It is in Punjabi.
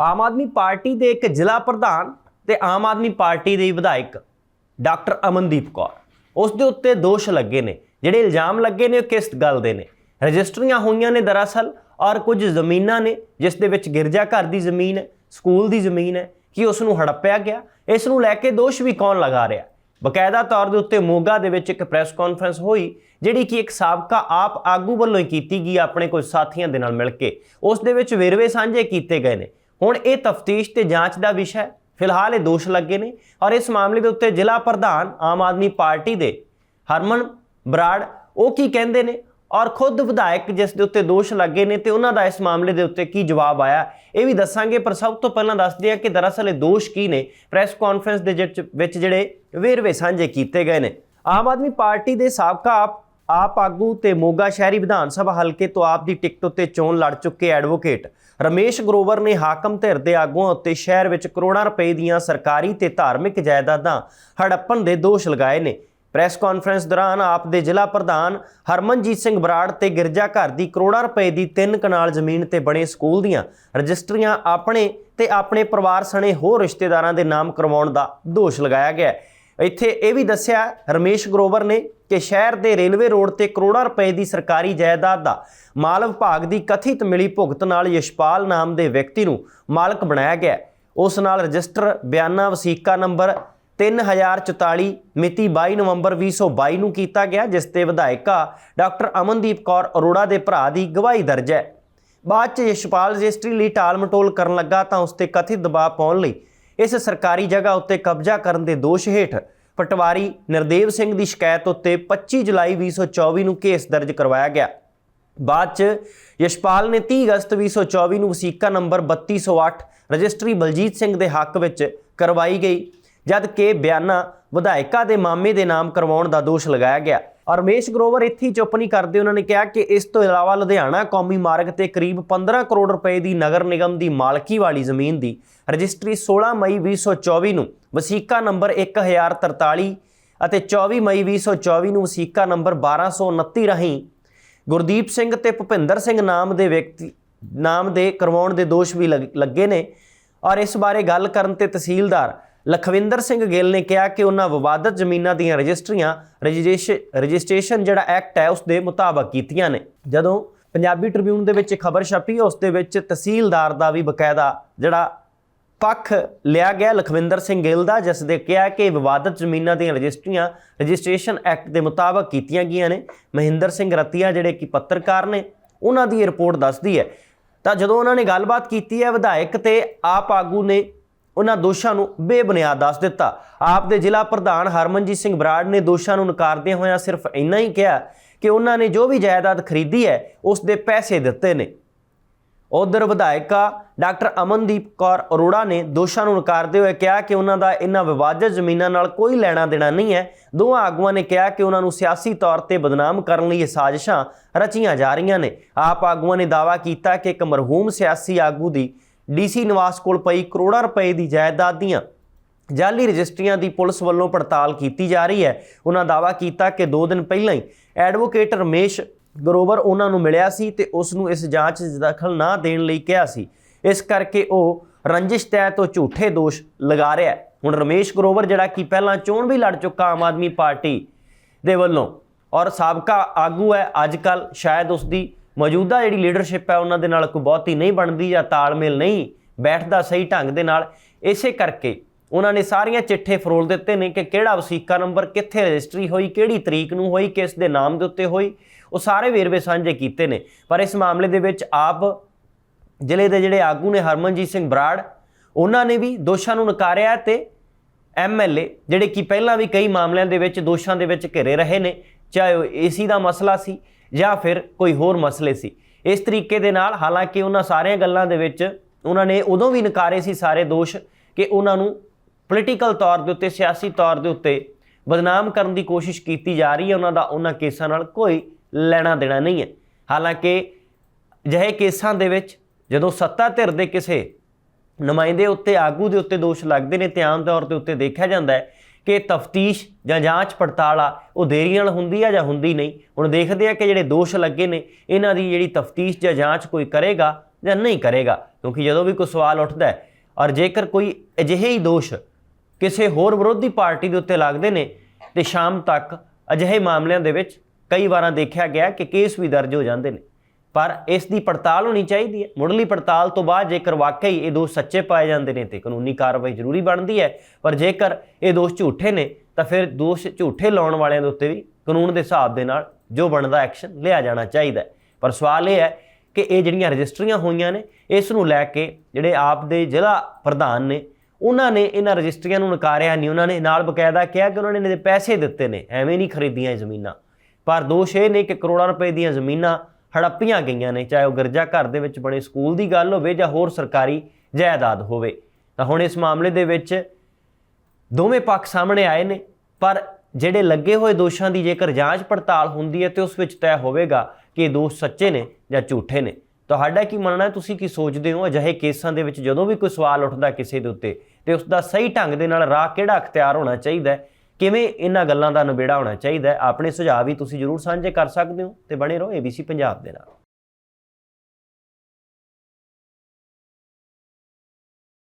ਆਮ ਆਦਮੀ ਪਾਰਟੀ ਦੇ ਇੱਕ ਜ਼ਿਲ੍ਹਾ ਪ੍ਰਧਾਨ ਤੇ ਆਮ ਆਦਮੀ ਪਾਰਟੀ ਦੇ ਵਿਧਾਇਕ ਡਾਕਟਰ ਅਮਨਦੀਪ ਕੌਰ। ਉਸ ਦੇ ਉੱਤੇ ਦੋਸ਼ ਲੱਗੇ ਨੇ। ਜਿਹੜੇ ਇਲਜ਼ਾਮ ਲੱਗੇ ਨੇ ਉਹ ਕਿਸ ਗੱਲ ਦੇ ਨੇ? ਰਜਿਸਟਰੀਆਂ ਹੋਈਆਂ ਨੇ ਦਰਅਸਲ ਔਰ ਕੁਝ ਜ਼ਮੀਨਾਂ ਨੇ, ਜਿਸ ਦੇ ਵਿੱਚ ਗਿਰਜਾ ਘਰ ਦੀ ਜ਼ਮੀਨ ਹੈ, ਸਕੂਲ ਦੀ ਜ਼ਮੀਨ ਹੈ, ਕਿ ਉਸ ਨੂੰ ਹੜੱਪਿਆ ਗਿਆ? ਇਸ ਨੂੰ ਲੈ ਕੇ ਦੋਸ਼ ਵੀ ਕੌਣ ਲਗਾ ਰਿਹਾ? ਬਕਾਇਦਾ ਤੌਰ ਦੇ ਉੱਤੇ ਮੋਗਾ ਦੇ ਵਿੱਚ ਇੱਕ ਪ੍ਰੈਸ ਕਾਨਫਰੰਸ ਹੋਈ, ਜਿਹੜੀ ਕਿ ਇੱਕ ਸਾਬਕਾ ਆਪ ਆਗੂ ਵੱਲੋਂ ਹੀ ਕੀਤੀ ਗਈ ਆਪਣੇ ਕੁਝ ਸਾਥੀਆਂ ਦੇ ਨਾਲ ਮਿਲ ਕੇ। ਉਸ ਦੇ ਵਿੱਚ ਵੇਰਵੇ ਸਾਂਝੇ ਕੀਤੇ ਗਏ ਨੇ। ਹੁਣ ਇਹ ਤਫਤੀਸ਼ ਤੇ ਜਾਂਚ ਦਾ ਵਿਸ਼ਾ ਹੈ। ਫਿਲਹਾਲ ਇਹ ਦੋਸ਼ ਲੱਗੇ ਨੇ ਔਰ ਇਸ ਮਾਮਲੇ ਦੇ ਉੱਤੇ ਜ਼ਿਲ੍ਹਾ ਪ੍ਰਧਾਨ ਆਮ ਆਦਮੀ ਪਾਰਟੀ ਦੇ ਹਰਮਨ ਬਰਾੜ ਉਹ ਕੀ ਕਹਿੰਦੇ ਨੇ ਔਰ ਖੁਦ ਵਿਧਾਇਕ ਜਿਸ ਦੇ ਉੱਤੇ ਦੋਸ਼ ਲੱਗੇ ਨੇ ਤੇ ਉਹਨਾਂ ਦਾ ਇਸ ਮਾਮਲੇ ਦੇ ਉੱਤੇ ਕੀ ਜਵਾਬ ਆਇਆ, ਇਹ ਵੀ ਦੱਸਾਂਗੇ। ਪਰ ਸਭ ਤੋਂ ਪਹਿਲਾਂ ਦੱਸਦੇ ਆ ਕਿ ਦਰਅਸਲ ਇਹ ਦੋਸ਼ ਕੀ ਨੇ? ਪ੍ਰੈਸ ਕਾਨਫਰੰਸ ਦੇ ਵਿੱਚ ਵਿੱਚ ਜਿਹੜੇ ਵੇਰਵੇ ਸਾਂਝੇ ਕੀਤੇ ਗਏ ਨੇ। ਆਮ ਆਦਮੀ ਪਾਰਟੀ ਦੇ ਸਾਬਕਾ ਆਪ ਆਗੂ ਤੇ ਮੋਗਾ ਸ਼ਹਿਰੀ ਵਿਧਾਨ ਸਭਾ ਹਲਕੇ ਤੋਂ ਆਪ ਦੀ ਟਿਕਟ ਉੱਤੇ ਚੋਣ ਲੜ ਚੁੱਕੇ ਐਡਵੋਕੇਟ ਰਮੇਸ਼ ਗਰੋਵਰ ਨੇ ਹਾਕਮ ਧਿਰ ਦੇ ਆਗੂਆਂ ਉੱਤੇ ਸ਼ਹਿਰ ਵਿੱਚ ਕਰੋੜਾਂ ਰੁਪਏ ਦੀਆਂ ਸਰਕਾਰੀ ਤੇ ਧਾਰਮਿਕ ਜਾਇਦਾਦਾਂ ਹੜੱਪਣ ਦੇ ਦੋਸ਼ ਲਗਾਏ ਨੇ ਪ੍ਰੈਸ ਕਾਨਫਰੰਸ ਦੌਰਾਨ ਆਪ ਦੇ ਜ਼ਿਲ੍ਹਾ ਪ੍ਰਧਾਨ ਹਰਮਨਜੀਤ ਸਿੰਘ ਬਰਾੜ ਤੇ ਗਿਰਜਾ ਘਰ ਦੀ ਕਰੋੜਾਂ ਰੁਪਏ ਦੀ ਤਿੰਨ ਕਨਾਲ ਜ਼ਮੀਨ ਤੇ ਬਣੇ ਸਕੂਲ ਦੀਆਂ ਰਜਿਸਟਰੀਆਂ ਆਪਣੇ ਤੇ ਆਪਣੇ ਪਰਿਵਾਰ ਸਣੇ ਹੋਰ ਰਿਸ਼ਤੇਦਾਰਾਂ ਦੇ ਨਾਮ ਕਰਵਾਉਣ ਦਾ ਦੋਸ਼ ਲਗਾਇਆ ਗਿਆ ਹੈ। ਇੱਥੇ ਇਹ ਵੀ ਦੱਸਿਆ ਰਮੇਸ਼ ਗਰੋਵਰ ਨੇ ਕਿ ਸ਼ਹਿਰ ਦੇ ਰੇਲਵੇ ਰੋਡ ਤੇ ਕਰੋੜਾਂ ਰੁਪਏ ਦੀ ਸਰਕਾਰੀ ਜਾਇਦਾਦ ਦਾ ਮਾਲ ਵਿਭਾਗ ਦੀ ਕਥਿਤ ਮਿਲੀ ਭੁਗਤ ਨਾਲ ਯਸ਼ਪਾਲ ਨਾਮ ਦੇ ਵਿਅਕਤੀ ਨੂੰ ਮਾਲਕ ਬਣਾਇਆ ਗਿਆ। ਉਸ ਨਾਲ ਰਜਿਸਟਰ ਬਿਆਨਾ ਵਸੀਕਾ ਨੰਬਰ 3044 ਮਿਤੀ 22 ਨਵੰਬਰ 2022 ਨੂੰ ਕੀਤਾ ਗਿਆ, ਜਿਸ ਤੇ ਵਿਧਾਇਕਾ ਡਾਕਟਰ ਅਮਨਦੀਪ ਕੌਰ ਅਰੋੜਾ ਦੇ ਭਰਾ ਦੀ ਗਵਾਹੀ ਦਰਜ ਹੈ। ਬਾਅਦ ਚ ਯਸ਼ਪਾਲ ਰਜਿਸਟਰੀ ਲਈ ਟਾਲ ਮਟੋਲ ਕਰਨ ਲੱਗਾ ਤਾਂ ਉਸ ਤੇ ਕਥਿਤ ਦਬਾਅ ਪਾਉਣ ਲਈ ਇਸ ਸਰਕਾਰੀ ਜਗ੍ਹਾ ਉੱਤੇ ਕਬਜ਼ਾ ਕਰਨ ਦੇ ਦੋਸ਼ ਹੇਠ ਪਟਵਾਰੀ ਨਿਰਦੇਵ ਸਿੰਘ ਦੀ ਸ਼ਿਕਾਇਤ ਉੱਤੇ 25 ਜੁਲਾਈ 2024 ਨੂੰ ਕੇਸ ਦਰਜ ਕਰਵਾਇਆ ਗਿਆ। ਬਾਅਦ ਚ ਯਸ਼ਪਾਲ ਨੇ 30 ਅਗਸਤ 2024 ਨੂੰ ਵਸੀਕਾ ਨੰਬਰ 3208 ਰਜਿਸਟਰੀ ਬਲਜੀਤ ਸਿੰਘ ਦੇ ਹੱਕ ਵਿੱਚ ਕਰਵਾਈ ਗਈ, ਜਦ ਕਿ ਬਿਆਨਾ ਵਿਧਾਇਕਾ ਦੇ ਮਾਮੇ ਦੇ ਨਾਮ ਕਰਵਾਉਣ ਦਾ ਦੋਸ਼ ਲਗਾਇਆ ਗਿਆ। ਔਰ ਰਮੇਸ਼ ਗਰੋਵਰ ਇੱਥੇ ਹੀ ਚੁੱਪ ਨਹੀਂ ਕਰਦੇ। ਉਹਨਾਂ ਨੇ ਕਿਹਾ ਕਿ ਇਸ ਤੋਂ ਇਲਾਵਾ ਲੁਧਿਆਣਾ ਕੌਮੀ ਮਾਰਗ ਤੇ ਕਰੀਬ 15 ਕਰੋੜ ਰੁਪਏ ਦੀ ਨਗਰ ਨਿਗਮ ਦੀ ਮਾਲਕੀ ਵਾਲੀ ਜ਼ਮੀਨ ਦੀ ਰਜਿਸਟਰੀ 16 ਮਈ 2024 ਨੂੰ ਵਸੀਕਾ ਨੰਬਰ 1043 ਅਤੇ 24 ਮਈ 2024 ਨੂੰ ਵਸੀਕਾ ਨੰਬਰ 1229 ਰਾਹੀਂ ਗੁਰਦੀਪ ਸਿੰਘ ਤੇ ਭੁਪਿੰਦਰ ਸਿੰਘ ਨਾਮ ਦੇ ਵਿਅਕਤੀ, ਨਾਮ ਦੇ ਕਰਵਾਉਣ ਦੇ ਦੋਸ਼ ਵੀ ਲੱਗੇ ਨੇ। ਔਰ ਇਸ ਬਾਰੇ ਗੱਲ ਕਰਨ ਤੇ ਤਹਿਸੀਲਦਾਰ ਲਖਵਿੰਦਰ ਸਿੰਘ ਗਿੱਲ ਨੇ ਕਿਹਾ ਕਿ ਉਹਨਾਂ ਵਿਵਾਦਤ ਜ਼ਮੀਨਾਂ ਦੀਆਂ ਰਜਿਸਟਰੀਆਂ ਰਜਿਸਟ੍ਰੇਸ਼ਨ ਰਜਿਸਟ੍ਰੇਸ਼ਨ ਜਿਹੜਾ ਐਕਟ ਹੈ, ਉਸ ਦੇ ਮੁਤਾਬਕ ਕੀਤੀਆਂ ਨੇ। ਜਦੋਂ ਪੰਜਾਬੀ ਟ੍ਰਿਬਿਊਨ ਦੇ ਵਿੱਚ ਖਬਰ ਛਪੀ, ਉਸ ਦੇ ਵਿੱਚ ਤਹਿਸੀਲਦਾਰ ਦਾ ਵੀ ਬਕਾਇਦਾ ਜਿਹੜਾ ਪੱਖ ਲਿਆ ਗਿਆ। ਲਖਵਿੰਦਰ ਸਿੰਘ ਗਿੱਲ ਦਾ, ਜਿਸ ਦੇ ਕਿਹਾ ਕਿ ਵਿਵਾਦਤ ਜ਼ਮੀਨਾਂ ਦੀਆਂ ਰਜਿਸਟਰੀਆਂ, ਰਜਿਸਟ੍ਰੇਸ਼ਨ ਐਕਟ ਦੇ ਮੁਤਾਬਕ ਕੀਤੀਆਂ ਗਈਆਂ ਨੇ। ਮਹਿੰਦਰ ਸਿੰਘ ਰਤੀਆ ਜਿਹੜੇ ਕਿ ਪੱਤਰਕਾਰ ਨੇ, ਉਹਨਾਂ ਦੀ ਰਿਪੋਰਟ ਦੱਸਦੀ ਹੈ। ਤਾਂ ਜਦੋਂ ਉਹਨਾਂ ਨੇ ਗੱਲਬਾਤ ਕੀਤੀ ਹੈ, ਵਿਧਾਇਕ ਤੇ ਆਪ ਆਗੂ ਨੇ ਉਹਨਾਂ ਦੋਸ਼ਾਂ ਨੂੰ ਬੇਬੁਨਿਆਦ ਦੱਸ ਦਿੱਤਾ। ਆਪ ਦੇ ਜ਼ਿਲ੍ਹਾ ਪ੍ਰਧਾਨ ਹਰਮਨਜੀਤ ਸਿੰਘ ਬਰਾੜ ਨੇ ਦੋਸ਼ਾਂ ਨੂੰ ਨਕਾਰਦਿਆਂ ਹੋਇਆਂ ਸਿਰਫ ਇੰਨਾ ਹੀ ਕਿਹਾ ਕਿ ਉਹਨਾਂ ਨੇ ਜੋ ਵੀ ਜਾਇਦਾਦ ਖਰੀਦੀ ਹੈ, ਉਸ ਦੇ ਪੈਸੇ ਦਿੱਤੇ ਨੇ। ਉਧਰ ਵਿਧਾਇਕਾ ਡਾਕਟਰ ਅਮਨਦੀਪ ਕੌਰ ਅਰੋੜਾ ਨੇ ਦੋਸ਼ਾਂ ਨੂੰ ਨਕਾਰਦੇ ਹੋਏ ਕਿਹਾ ਕਿ ਉਹਨਾਂ ਦਾ ਇਹਨਾਂ ਵਿਵਾਦਤ ਜ਼ਮੀਨਾਂ ਨਾਲ ਕੋਈ ਲੈਣਾ ਦੇਣਾ ਨਹੀਂ ਹੈ। ਦੋਵਾਂ ਆਗੂਆਂ ਨੇ ਕਿਹਾ ਕਿ ਉਹਨਾਂ ਨੂੰ ਸਿਆਸੀ ਤੌਰ ਤੇ ਬਦਨਾਮ ਕਰਨ ਲਈ ਇਹ ਸਾਜ਼ਿਸ਼ਾਂ ਰਚੀਆਂ ਜਾ ਰਹੀਆਂ ਨੇ। ਆਪ ਆਗੂਆਂ ਨੇ ਦਾਅਵਾ ਕੀਤਾ ਕਿ ਇੱਕ ਮਰਹੂਮ ਸਿਆਸੀ ਆਗੂ ਦੀ ਡੀਸੀ ਨਿਵਾਸ ਕੋਲ ਪਈ ਕਰੋੜਾਂ ਰੁਪਏ ਦੀ ਜਾਇਦਾਦ ਦੀਆਂ ਜਾਲੀ ਰਜਿਸਟਰੀਆਂ ਦੀ ਪੁਲਿਸ ਵੱਲੋਂ ਪੜਤਾਲ ਕੀਤੀ ਜਾ ਰਹੀ ਹੈ। ਉਹਨਾਂ ਦਾਅਵਾ ਕੀਤਾ ਕਿ 2 ਦਿਨ ਪਹਿਲਾਂ ਹੀ ਐਡਵੋਕੇਟ ਰਮੇਸ਼ ਗਰੋਵਰ ਉਹਨਾਂ ਨੂੰ ਮਿਲਿਆ ਸੀ ਤੇ ਉਸ ਨੂੰ ਇਸ ਜਾਂਚ 'ਚ ਦਖਲ ਨਾ ਦੇਣ ਲਈ ਕਿਹਾ ਸੀ। ਇਸ ਕਰਕੇ ਉਹ ਰੰਜਿਸ਼ ਤਹਿ ਤੋਂ ਝੂਠੇ ਦੋਸ਼ ਲਗਾ ਰਿਹਾ ਹੈ। ਹੁਣ ਰਮੇਸ਼ ਗਰੋਵਰ, ਜਿਹੜਾ ਕਿ ਪਹਿਲਾਂ ਚੋਣ ਵੀ ਲੜ ਚੁੱਕਾ ਆਮ ਆਦਮੀ ਪਾਰਟੀ ਦੇ ਵੱਲੋਂ ਔਰ ਸਾਬਕਾ ਆਗੂ ਹੈ, ਅੱਜ ਕੱਲ ਸ਼ਾਇਦ ਉਸ ਦੀ ਮੌਜੂਦਾ ਜਿਹੜੀ ਲੀਡਰਸ਼ਿਪ ਹੈ ਉਹਨਾਂ ਦੇ ਨਾਲ ਕੋਈ ਬਹੁਤੀ ਨਹੀਂ ਬਣਦੀ ਜਾਂ ਤਾਲਮੇਲ ਨਹੀਂ ਬੈਠਦਾ ਸਹੀ ਢੰਗ ਦੇ ਨਾਲ, ਇਸੇ ਕਰਕੇ ਉਹਨਾਂ ਨੇ ਸਾਰੀਆਂ ਚਿੱਠੇ ਫਰੋਲ ਦਿੱਤੇ ਨੇ ਕਿ ਕਿਹੜਾ ਵਸੀਕਾ ਨੰਬਰ ਕਿੱਥੇ ਰਜਿਸਟਰੀ ਹੋਈ, ਕਿਹੜੀ ਤਰੀਕ ਨੂੰ ਹੋਈ, ਕਿਸ ਦੇ ਨਾਮ ਦੇ ਉੱਤੇ ਹੋਈ, ਉਹ ਸਾਰੇ ਵੇਰਵੇ ਸਾਂਝੇ ਕੀਤੇ ਨੇ। ਪਰ ਇਸ ਮਾਮਲੇ ਦੇ ਵਿੱਚ ਆਪ ਜ਼ਿਲ੍ਹੇ ਦੇ ਜਿਹੜੇ ਆਗੂ ਨੇ ਹਰਮਨਜੀਤ ਸਿੰਘ ਬਰਾੜ, ਉਹਨਾਂ ਨੇ ਵੀ ਦੋਸ਼ਾਂ ਨੂੰ ਨਕਾਰਿਆ ਹੈ ਤੇ ਐਮਐਲਏ ਜਿਹੜੇ ਕਿ ਪਹਿਲਾਂ ਵੀ ਕਈ ਮਾਮਲਿਆਂ ਦੇ ਵਿੱਚ ਦੋਸ਼ਾਂ ਦੇ ਵਿੱਚ ਘਿਰੇ ਰਹੇ ਨੇ, ਚਾਹੇ ਉਹ ਏਸੀ ਦਾ ਮਸਲਾ ਸੀ ਜਾਂ ਫਿਰ ਕੋਈ ਹੋਰ ਮਸਲੇ ਸੀ। ਇਸ ਤਰੀਕੇ ਦੇ ਨਾਲ ਹਾਲਾਂਕਿ ਉਹਨਾਂ ਸਾਰੀਆਂ ਗੱਲਾਂ ਦੇ ਵਿੱਚ ਉਹਨਾਂ ਨੇ ਉਦੋਂ ਵੀ ਨਕਾਰੇ ਸੀ ਸਾਰੇ ਦੋਸ਼ ਕਿ ਉਹਨਾਂ ਨੂੰ ਪੋਲੀਟੀਕਲ ਤੌਰ ਦੇ ਉੱਤੇ, ਸਿਆਸੀ ਤੌਰ ਦੇ ਉੱਤੇ ਬਦਨਾਮ ਕਰਨ ਦੀ ਕੋਸ਼ਿਸ਼ ਕੀਤੀ ਜਾ ਰਹੀ ਹੈ। ਉਹਨਾਂ ਦਾ ਉਹਨਾਂ ਕੇਸਾਂ ਨਾਲ ਕੋਈ ਲੈਣਾ ਦੇਣਾ ਨਹੀਂ ਹੈ। ਹਾਲਾਂਕਿ ਅਜਿਹੇ ਕੇਸਾਂ ਦੇ ਵਿੱਚ ਜਦੋਂ ਸੱਤਾ ਧਿਰ ਦੇ ਕਿਸੇ ਨੁਮਾਇੰਦੇ ਉੱਤੇ, ਆਗੂ ਦੇ ਉੱਤੇ ਦੋਸ਼ ਲੱਗਦੇ ਨੇ, ਤੇ ਆਮ ਤੌਰ ਦੇ ਉੱਤੇ ਦੇਖਿਆ ਜਾਂਦਾ ਹੈ ਕਿ ਤਫਤੀਸ਼ ਜਾਂ ਜਾਂਚ ਪੜਤਾਲ ਆ, ਉਹ ਦੇਰੀ ਨਾਲ ਹੁੰਦੀ ਆ ਜਾਂ ਹੁੰਦੀ ਨਹੀਂ? ਹੁਣ ਦੇਖਦੇ ਆ ਕਿ ਜਿਹੜੇ ਦੋਸ਼ ਲੱਗੇ ਨੇ, ਇਹਨਾਂ ਦੀ ਜਿਹੜੀ ਤਫਤੀਸ਼ ਜਾਂ ਜਾਂਚ ਕੋਈ ਕਰੇਗਾ ਜਾਂ ਨਹੀਂ ਕਰੇਗਾ? ਕਿਉਂਕਿ ਜਦੋਂ ਵੀ ਕੋਈ ਸਵਾਲ ਉੱਠਦਾ ਹੈ ਔਰ ਜੇਕਰ ਕੋਈ ਅਜਿਹੇ ਹੀ ਦੋਸ਼ ਕਿਸੇ ਹੋਰ ਵਿਰੋਧੀ ਪਾਰਟੀ ਦੇ ਉੱਤੇ ਲੱਗਦੇ ਨੇ, ਤੇ ਸ਼ਾਮ ਤੱਕ ਅਜਿਹੇ ਮਾਮਲਿਆਂ ਦੇ ਵਿੱਚ ਕਈ ਵਾਰਾਂ ਦੇਖਿਆ ਗਿਆ ਕਿ ਕੇਸ ਵੀ ਦਰਜ ਹੋ ਜਾਂਦੇ ਨੇ। ਪਰ ਇਸ ਦੀ ਪੜਤਾਲ ਹੋਣੀ ਚਾਹੀਦੀ ਹੈ। ਮੁੱਢਲੀ ਪੜਤਾਲ ਤੋਂ ਬਾਅਦ ਜੇਕਰ ਵਾਕਈ ਇਹ ਦੋਸ਼ ਸੱਚੇ ਪਾਏ ਜਾਂਦੇ ਨੇ ਤੇ ਕਾਨੂੰਨੀ ਕਾਰਵਾਈ ਜ਼ਰੂਰੀ ਬਣਦੀ ਹੈ, ਪਰ ਜੇਕਰ ਇਹ ਦੋਸ਼ ਝੂਠੇ ਨੇ, ਤਾਂ ਫਿਰ ਦੋਸ਼ ਝੂਠੇ ਲਾਉਣ ਵਾਲਿਆਂ ਦੇ ਉੱਤੇ ਵੀ ਕਾਨੂੰਨ ਦੇ ਹਿਸਾਬ ਦੇ ਨਾਲ ਜੋ ਬਣਦਾ ਐਕਸ਼ਨ ਲਿਆ ਜਾਣਾ ਚਾਹੀਦਾ ਪਰ ਸਵਾਲ ਇਹ ਹੈ ਕਿ ਇਹ ਜਿਹੜੀਆਂ ਰਜਿਸਟਰੀਆਂ ਹੋਈਆਂ ਨੇ, ਇਸ ਨੂੰ ਲੈ ਕੇ ਜਿਹੜੇ ਆਪ ਦੇ ਜ਼ਿਲ੍ਹਾ ਪ੍ਰਧਾਨ ਨੇ, ਉਹਨਾਂ ਨੇ ਇਹਨਾਂ ਰਜਿਸਟਰੀਆਂ ਨੂੰ ਨਕਾਰਿਆ ਨਹੀਂ। ਉਹਨਾਂ ਨੇ ਨਾਲ ਬਕਾਇਦਾ ਕਿਹਾ ਕਿ ਉਹਨਾਂ ਨੇ ਇਹਦੇ ਪੈਸੇ ਦਿੱਤੇ ਨੇ, ਐਵੇਂ ਨਹੀਂ ਖਰੀਦੀਆਂ ਇਹ ਜ਼ਮੀਨਾਂ। ਪਰ ਦੋਸ਼ ਇਹ ਨੇ ਕਿ ਕਰੋੜਾਂ ਰੁਪਏ ਦੀਆਂ ਜ਼ਮੀਨਾਂ ਹੜੱਪੀਆਂ ਗਈਆਂ ਨੇ, ਚਾਹੇ ਉਹ ਗਿਰਜਾ ਘਰ ਦੇ ਵਿੱਚ ਬਣੇ ਸਕੂਲ ਦੀ ਗੱਲ ਹੋਵੇ ਜਾਂ ਹੋਰ ਸਰਕਾਰੀ ਜਾਇਦਾਦ ਹੋਵੇ। ਤਾਂ ਹੁਣ ਇਸ ਮਾਮਲੇ ਦੇ ਵਿੱਚ ਦੋਵੇਂ ਪੱਖ ਸਾਹਮਣੇ ਆਏ ਨੇ, ਪਰ ਜਿਹੜੇ ਲੱਗੇ ਹੋਏ ਦੋਸ਼ਾਂ ਦੀ ਜੇਕਰ ਜਾਂਚ ਪੜਤਾਲ ਹੁੰਦੀ ਹੈ ਤੇ ਉਸ ਵਿੱਚ ਤੈਅ ਹੋਵੇਗਾ ਕਿ ਇਹ ਦੋਸ਼ ਸੱਚੇ ਨੇ ਜਾਂ ਝੂਠੇ ਨੇ। ਤੁਹਾਡਾ ਕੀ ਮੰਨਣਾ ਹੈ? ਤੁਸੀਂ ਕੀ ਸੋਚਦੇ ਹੋ? ਅਜਿਹੇ ਕੇਸਾਂ ਦੇ ਵਿੱਚ ਜਦੋਂ ਵੀ ਕੋਈ ਸਵਾਲ ਉੱਠਦਾ ਕਿਸੇ ਦੇ ਉੱਤੇ ਤੇ ਉਸ ਦਾ ਸਹੀ ਢੰਗ ਦੇ ਨਾਲ ਰਾਹ ਕਿਹੜਾ ਅਖਤਿਆਰ ਹੋਣਾ ਚਾਹੀਦਾ ਹੈ? ਕਿਵੇਂ ਇਹਨਾਂ ਗੱਲਾਂ ਦਾ ਨਿਬੇੜਾ ਹੋਣਾ ਚਾਹੀਦਾ ਆਪਣੇ ਸੁਝਾਅ ਵੀ ਤੁਸੀਂ ਜਰੂਰ ਸਾਂਝੇ ਕਰ ਸਕਦੇ ਹੋ ਤੇ ਬਣੇ ਰਹੋ ABC ਪੰਜਾਬ ਦੇ ਨਾਲ।